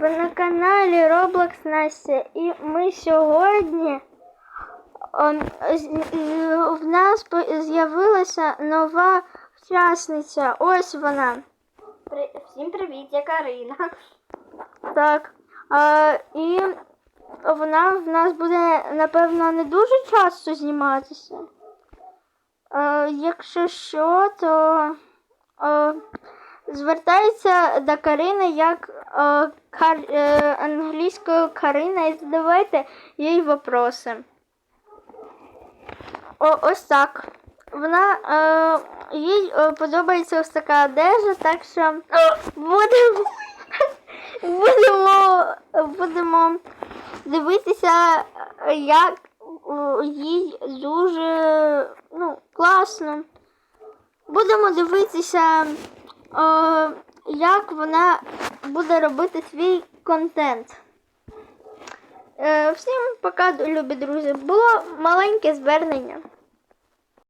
Ви на каналі Roblox Настя. І ми сьогодні ем, в нас з'явилася нова учасниця. Ось вона. Всім привіт, я Карина. Так. А, і вона в нас буде, напевно, не дуже часто зніматися. Е, якщо що, то е, звертається до Карини як е, кар, е, англійською Карина і задавайте їй вопроси. О, ось так. Вона е, їй е, подобається ось така одежа, так що будемо, будемо, будемо дивитися, як їй дуже ну, класно. Будемо дивитися, е, як вона буде робити свій контент. Е, всім пока, любі друзі. Було маленьке звернення.